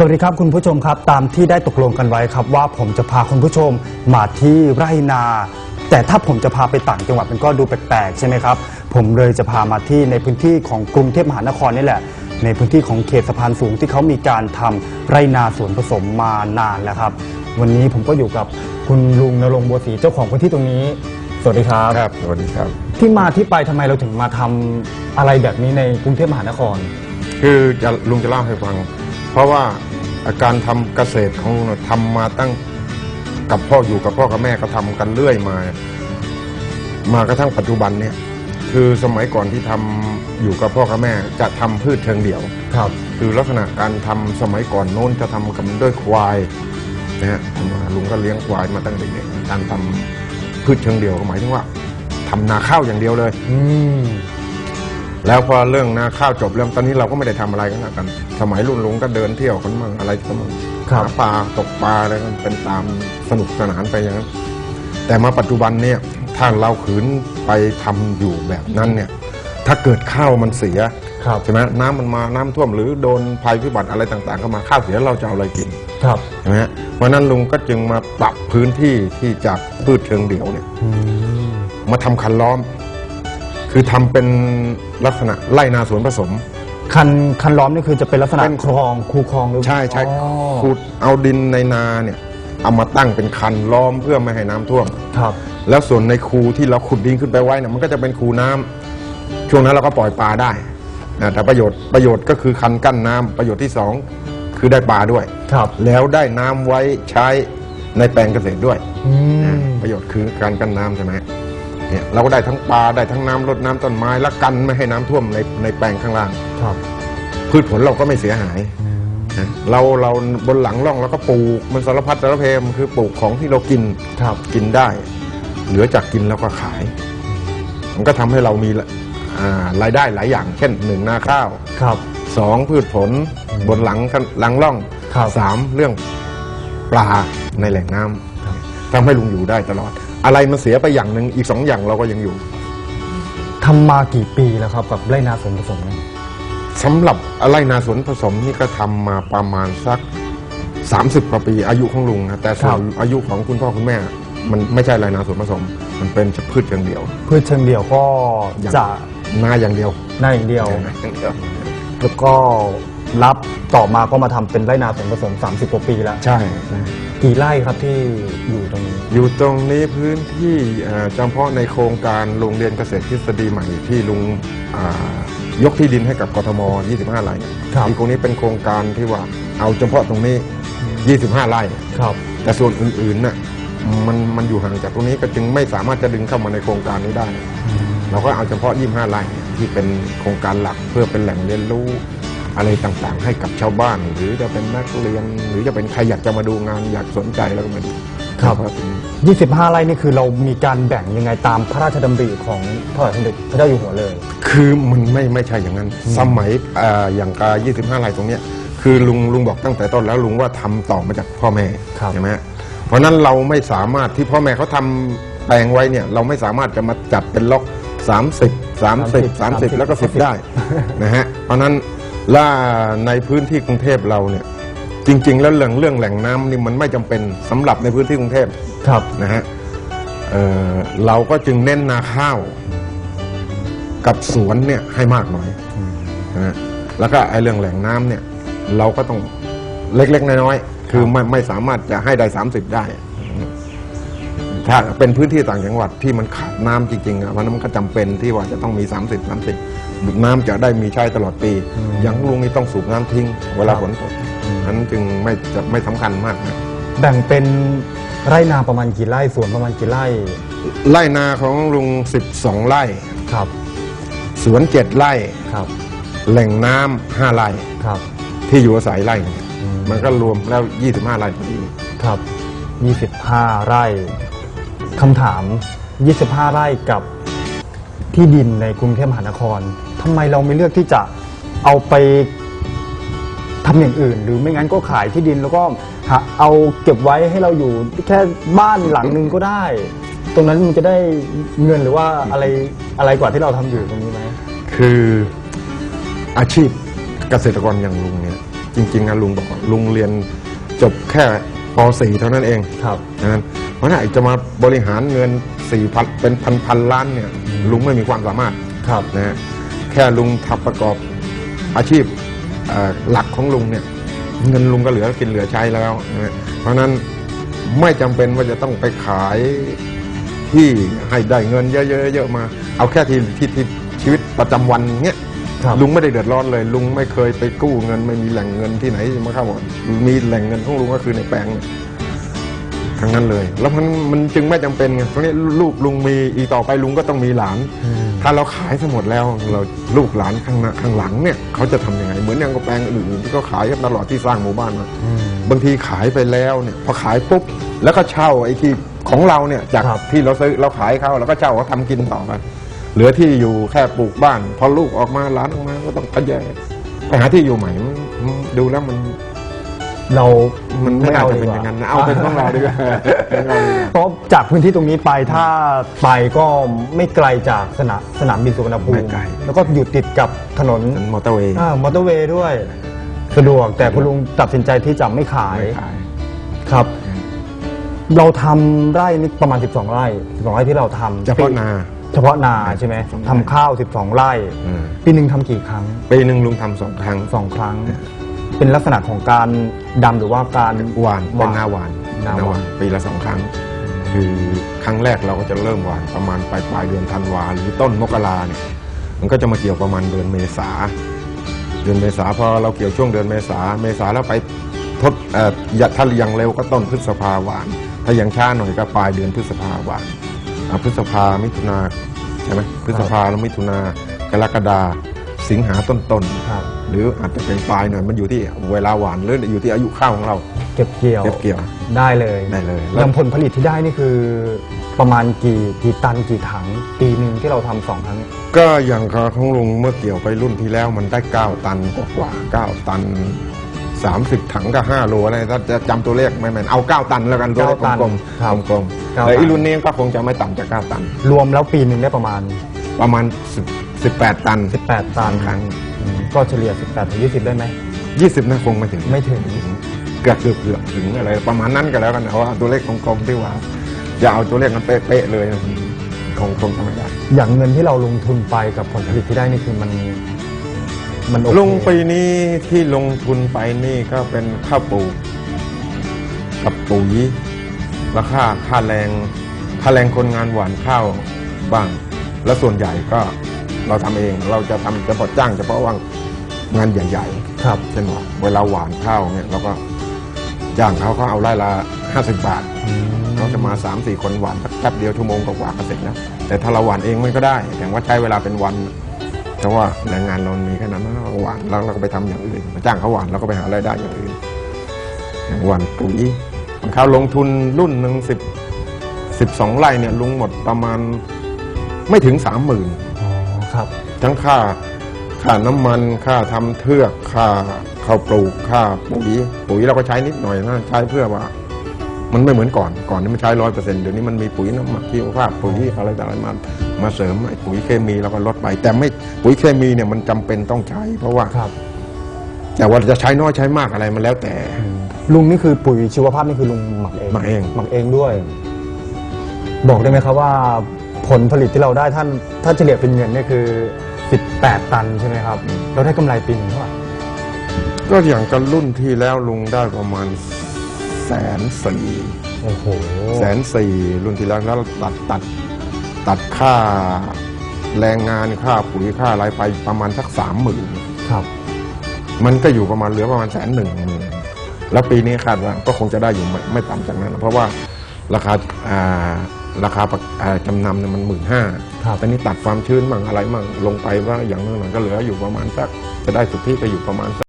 สวัสดีครับคุณผู้ชมครับ ตามที่ได้ตกลงกันไว้ครับ ว่าผมจะพาคุณผู้ชมมาที่ไร่นา แต่ถ้าผมจะพาไปต่างจังหวัดมันก็ดูแปลกๆใช่ไหมครับ ผมเลยจะพามาที่ในพื้นที่ของกรุงเทพมหานครนี่แหละ ในพื้นที่ของเขตสะพานสูงที่เขามีการทำไร่นาสวนผสมมานานแล้วครับ วันนี้ผมก็อยู่กับคุณลุงนรงค์บัวศรีเจ้าของพื้นที่ตรงนี้ สวัสดีครับครับสวัสดีครับ ที่มาที่ไปทำไมเราถึงมาทำอะไรแบบนี้ในกรุงเทพมหานคร คือจะลุงจะเล่าให้ฟัง เพราะว่าการทำเกษตรของลุงน่ะทำมาตั้งกับพ่ออยู่กับพ่อกับแม่ก็ทำกันเรื่อยมา มากระทั่งปัจจุบันเนี่ย คือสมัยก่อนที่ทำอยู่กับพ่อกับแม่ จะทำพืชเชิงเดี่ยวครับ คือลักษณะการทำสมัยก่อนโน้นจะทำกันด้วยควายนะฮะลุงก็เลี้ยงควายมาตั้งแต่เด็กๆการทำพืชเชิงเดี่ยวก็หมายถึงว่าทำนาข้าวอย่างเดียวเลย อืมแล้วพอเรื่องนาข้าวจบเรื่องตอนนี้เราก็ไม่ได้ทำอะไรกันแล้วกัน สมัยรุ่นลุงก็เดินเที่ยวกันมั่งอะไรกันมั่งครับหาปลาตกปลาอะไรกันเป็นตามสนุกสนานไปอย่างนั้นแต่มาปัจจุบันเนี่ยถ้าเราขืนไปทำอยู่แบบนั้นเนี่ย ถ้าเกิดข้าวมันเสียครับ ใช่ไหมน้ำมันมาน้ำท่วมหรือโดนภัยพิบัติอะไรต่างๆเข้ามาข้าวเสียเราจะเอาอะไรกิน ครับ ใช่ไหมฮะเพราะฉะนั้นลุงก็จึงมาปรับพื้นที่ที่จากพืชเชิงเดี่ยวเนี่ยอืมมาทำคันล้อม คือทำเป็นลักษณะไร่นาสวนผสม คันคันล้อมนี่คือจะเป็นลักษณะเป็น คลองคูคลองหรือใช่ใช่อ๋อขุดเอาดินในนาเนี่ยเอามาตั้งเป็นคันล้อมเพื่อไม่ให้น้ำท่วม ครับ แล้วส่วนในคูที่เราขุดดินขึ้นไปไว้เนี่ยมันก็จะเป็นคูน้ำช่วงนั้นเราก็ปล่อยปลาได้นะแต่ประโยชน์ประโยชน์ก็คือคันกั้นน้ำประโยชน์ที่สองคือได้ปลาด้วย ครับ แล้วได้น้ำไว้ใช้ในแปลงเกษตรด้วยอืม นะประโยชน์คือการกั้นน้ำใช่ไหม เนี่ยเราก็ได้ทั้งปลาได้ทั้งน้ำรดน้ำต้นไม้และกันไม่ให้น้ำท่วมในในแปลงข้างล่าง ครับพืชผลเราก็ไม่เสียหายนะเราเราบนหลังร่องเราก็ปลูกมันสารพัดสารเพมคือปลูกของที่เรากินครับกินได้ เหลือจากกินแล้วก็ขาย มันก็ทำให้เรามีละอ่ารายได้หลายอย่าง เช่นหนึ่งนาข้าวครับ สองพืชผลบนหลังหลังร่องครับ สามเรื่องปลาในแหล่งน้ำครับทำให้ลุงอยู่ได้ตลอด อะไรมันเสียไปอย่างหนึ่งอีกสองอย่างเราก็ยังอยู่ทำมากี่ปีแล้วครับกับไร่นาสวนผสมเนี่ยสำหรับไร่นาสวนผสมนี่ก็ทำมาประมาณสัก 30กว่าปีอายุของลุงนะแต่ส่วนอายุของคุณพ่อคุณแม่ มันไม่ใช่ไรนาสวนผสม มันเป็นพืชอย่างเดียว พืชเชิงเดี่ยวก็อย่างจะนาอย่างเดียว หน้าอย่างเดียวนาอย่างเดียวแล้วก็ รับต่อมาก็มาทำเป็นไร่นาสวนผสม 30 กว่าปีแล้ว ใช่ใช่กี่ไร่ครับที่อยู่ตรงนี้ อยู่ตรงนี้พื้นที่เอ่อเฉพาะในโครงการโรงเรียนเกษตรทฤษฎีใหม่ที่ลุงอ่ายกที่ดินให้กับกทม 25 ไร่ครับ อีกตรงนี้เป็นโครงการที่ว่าเอาเฉพาะตรงนี้ 25 ไร่ ครับ แต่ส่วนอื่นๆน่ะมันมันอยู่ห่างจากตรงนี้ก็จึงไม่สามารถจะดึงเข้ามาในโครงการนี้ได้ เราก็เอาเฉพาะ 25 ไร่เนี่ยที่เป็นโครงการหลักเพื่อเป็นแหล่งเรียนรู้ อะไรต่างๆ ให้กับชาวบ้าน หรือจะเป็นนักเรียน หรือจะเป็นใครอยากจะมาดูงานอยากสนใจแล้วก็มาดูครับเฉพาะตรงนี้25ไร่นี่คือเรามีการแบ่งยังไงตามพระราชดำริของพระบาทสมเด็จพระเจ้าอยู่หัวเลย คือมันไม่ไม่ใช่อย่างนั้น สมัยเอ่ออย่างกา25ไร่ตรงเนี้ยคือลุงลุงบอกตั้งแต่ต้นแล้วลุงว่าทำต่อมาจากพ่อแม่ครับ ใช่ไหมฮะเพราะฉะนั้นเราไม่สามารถที่พ่อแม่เขาทำแปลงไว้เนี่ยเราไม่สามารถจะมาจัดเป็นล็อก 30 30 30แล้วก็ 10 ได้นะฮะเพราะฉะนั้ นล่าในพื้นที่กรุงเทพเราเนี่ยจริง ๆ แล้วเรื่องเรื่องแหล่งน้ำนี่มันไม่จำเป็นสำหรับในพื้นที่กรุงเทพครับนะฮะเอ่อเราก็จึงเน้นนาข้าว กับสวนเนี่ยให้มากหน่อยนะฮะแล้วก็ไอ้เรื่องแหล่งน้ำเนี่ย เราก็ต้องเล็กๆน้อยๆคือไม่ไม่สามารถจะให้ได้ 30 ได้ ถ้าเป็นพื้นที่ต่างจังหวัดที่มันขาดน้ำจริงๆอะวันนั้นมันก็จำเป็นที่ว่าจะต้องมี 30 30น้ำจะได้มีใช้ตลอดปีอืมอย่างลุงนี่ต้องสูบน้ำทิ้ง เวลาครับฝนตกนั้นจึงไม่จะไม่สำคัญมากนะ แบ่งเป็นไร่นาประมาณกี่ไร่สวนประมาณกี่ไร่ไร่นาของลุง 12 ไร่ ครับสวนเจ็ดไร่ ครับแหล่งน้ำห้าไร่ ครับที่อยู่อาศัยไร่หนึ่งอืมมันก็รวมแล้ว 25 ไร่พอดีครับ 25 ไร่ คำถาม 25 ไร่กับที่ดินในกรุงเทพมหานครทำไมเราไม่เลือกที่จะเอาไปทำอย่างอื่น หรือไม่งั้นก็ขายที่ดินแล้วก็หาเอาเก็บไว้ให้เราอยู่แค่บ้านหลังหนึ่งก็ได้ ตรงนั้นมันจะได้เงินหรือว่าอะไรอะไรกว่าที่เราทำอยู่ตรงนี้ไหม คืออาชีพเกษตรกรอย่างลุงเนี่ยจจริงๆนะลุงบอกว่าลุงเรียนจบแค่ ป .4 เท่านั้นเองครับนะเพราะถ้าจะมาบริหารเงิน4ี่พันเป็นพันพันล้านเนี่ยลุงไม่มีความสามารถครับนะฮะแค่ลุงทำประกอบอาชีพเอ่อหลักของลุงเนี่ยเงินลุงก็เหลือกินเหลือใช้แล้วนะฮะเพราะฉะนั้นไม่จำเป็นว่าจะต้องไปขายที่ให้ได้เงินเยอะๆๆมา เอาแค่ที่ที่ที่ชีวิตประจำวันเนี้ยครับ ลุงไม่ได้เดือดร้อนเลย ลุงไม่เคยไปกู้เงิน ไม่มีแหล่งเงินที่ไหนมาเข้ามีแหล่งเงินของลุงก็คือในแปลงเนี่ยทั้งนั้นเลย แล้วมันมันจึงไม่จำเป็นไงตรงนี้ลูกลุงมีอีกต่อไปลุงก็ต้องมีหลานอืมถ้าเราขายทั้งหมดแล้ว เราลูกหลานข้างหน้าข้างหลังเนี่ยเขาจะทำยังไง เหมือนอย่างกับแปลงอื่นๆที่เขาขายกันตลอดที่สร้างหมู่บ้านมาอืมบางทีขายไปแล้วเนี่ยพอขายปุ๊บแล้วก็เช่าไอ้ที่ของเราเนี่ยจากครับที่เราซื้อเราขายเขาแล้วก็เช่าเขาทำกินต่อไป เหลือที่อยู่แค่ปลูกบ้าน พอลูกออกมาหลานออกมาก็ต้องกระแยกไปหาที่อยู่ใหม่มันมันดูแล้วมันเรามันไม่น่าจะเป็นดีกว่อย่างนั้นนะเอาเป็นของเราดีกว่าเป็นของเราดีกว่า เพราะจากพื้นที่ตรงนี้ไปถ้าไปก็ไม่ไกลจากสนามสนามบินสุวรรณภูมิไม่ไกล แล้วก็อยู่ติดกับถนนเป็นมอเตอร์เวย์อ่ามอเตอร์เวย์ด้วย สะดวกแต่คุณลุงตัดสินใจที่จะไม่ขาย ไม่ขาย ครับ เราทำไร่นี่ประมาณ 12 ไร่ 12 ไร่ที่เราทำเฉพาะนา เฉพาะนาใช่ไหม12ไร่ทำข้าว 12 ไร่ อืม ปีหนึ่งทำกี่ครั้งปีหนึ่งลุงทำสองครั้ง สองครั้ง เป็นลักษณะของการดำหรือว่าการ หวานเป็นนาหวานนาหวาน ปีละสองครั้ง คือครั้งแรกเราก็จะเริ่มหวานประมาณปลายปลายเดือนธันวาหรือต้นมกราเนี่ยมันก็จะมาเกี่ยวประมาณเดือนเมษาเดือนเมษาพอเราเกี่ยวช่วงเดือนเมษาเมษาแล้วไปทดเอ่ออย่าถ้ายังเร็วก็ต้นพฤษภาหวาน ถ้ายังช้าหน่อยก็ปลายเดือนพฤษภาหวาน อะพฤษภามิถุนาใช่ไหมพฤษภาแล้วมิถุนากรกฎาสิงหาต้นต้นๆครับ หรืออาจจะเป็นปลายหน่อยมันอยู่ที่เวลาหวานหรืออยู่ที่อายุข้าวของเรา เก็บเกี่ยวเก็บเกี่ยวได้เลยได้เลยแล้วนำผลผลิตที่ได้นี่คือ ประมาณกี่กี่ตันกี่ถังปีหนึ่งที่เราทำสองครั้ง ก็อย่างของลุงเมื่อเกี่ยวไปรุ่นที่แล้วมันได้ 9 ตันกว่าๆ9ตัน 30 ถังก็5โลอะไรถ้าจะจำตัวเลขไม่แม่นเอา 9 ตันแล้วกันตัวเลขเก้าตันกลมครับๆกลมเก้าๆแต่อีตันรุ่นนี้ก็คงจะไม่ต่ำจาก 9 ตัน รวมแล้วปีหนึ่งได้ประมาณ ประมาณ10 18 ตัน 18 ตันครั้ง อืมก็เฉลี่ย 18ถึง20 ได้ไหม 20นะคงไม่ถึงไม่ถึง เกือบเกือบเกือบถึงอะไรประมาณนั้นก็แล้วกันเอาว่าตัวเลขกลมๆที่ว่าอย่าเอาตัวเลขนั้นเป๊ะๆเลยนะมันคงคงทำไม่ได้ อย่างเงินที่เราลงทุนไปกับผลผลิตที่ได้นี่คือมัน มันโอเคลงปีนี้ที่ลงทุนไปนี่ก็เป็นข้าวปลูกกับปุ๋ยราคาค่าแรงค่าแรงคนงานหวานข้าวบ้าง แล้วส่วนใหญ่ก็เราทำเองเราจะทำเฉพาะจ้างเฉพาะว่างงานใหญ่ครับ ๆเช่นว่าเวลาหวานข้าวเนี่ยเราก็จ้างเขาเขาเอาไร่ละห้าสิบบาทอืมเขาจะมา3ามสี่คนหวานแป๊บเดียวชั่วโมงกว่าๆก็เสร็จแล้วแต่ถ้าเราหวานเองมันก็ได้แต่ว่าใช้เวลาเป็นวัน เพราะว่าแรงงานเรามีแค่นั้นเราก็หวานแล้วเราก็ไปทำอย่างอื่นมาจ้างเขาหวานเราก็ไปหารายได้อย่างอื่น อย่างหวานปุ๋ยบางคราวลงทุนรุ่นหนึ่งสิบสิบสองไร่เนี่ยลุงหมดประมาณไม่ถึงสามหมื่นอ๋อครับ ทั้งค่าค่าน้ำมันค่าทำเทือกค่าข้าวปลูกค่าปุ๋ยปุ๋ยเราก็ใช้นิดหน่อยนะใช้เพื่อว่า มันไม่เหมือนก่อนก่อนนี่มันใช้ร้อยเปอร์เซ็นต์เดี๋ยวนี้มันมีปุ๋ยน้ำหมักที่ว่าปุ๋ยอะไรต่างๆมามาเสริมไอ้ปุ๋ยเคมีเราก็ลดไป แต่ไม่ปุ๋ยเคมีเนี่ยมันจำเป็นต้องใช้ เพราะว่าครับ แต่ว่าจะใช้น้อยใช้มากอะไรมันแล้วแต่ ลุงนี่คือปุ๋ยชีวภาพนี่คือลุงหมักเองหมักเอง หมักเองด้วย บอกได้ไหมครับว่า ผลผลิตที่เราได้ท่านถ้าเฉลี่ยเป็นเงินเนี่ยคือ 18 ตันใช่ไหมครับ เราได้กำไรปีหนึงเท่าไหร่ก็อย่างกันรุ่นที่แล้วลุงได้ประมาณ แสนสี่โอ้โหแสนสี่รุ่นที่แล้วแล้วตัดตัดตัดค่าแรงงานค่าปุ๋ยค่าอะไรไปประมาณสักสามหมื่นครับ มันก็อยู่ประมาณเหลือประมาณแสนหนึ่งหมื่นแล้วปีนี้คาดว่าก็คงจะได้อยู่ไม่ไม่ต่ำจากนั้น เพราะว่าราคาอ่าราคาประอ่าจำนำเนี่ยมันหมื่นห้าครับตอนนี้ตัดความชื้นมั่งอะไรมั่งลงไปว่าอย่างนั้นมันก็เหลืออยู่ประมาณสักจะได้สุทธิก็อยู่ประมาณสัก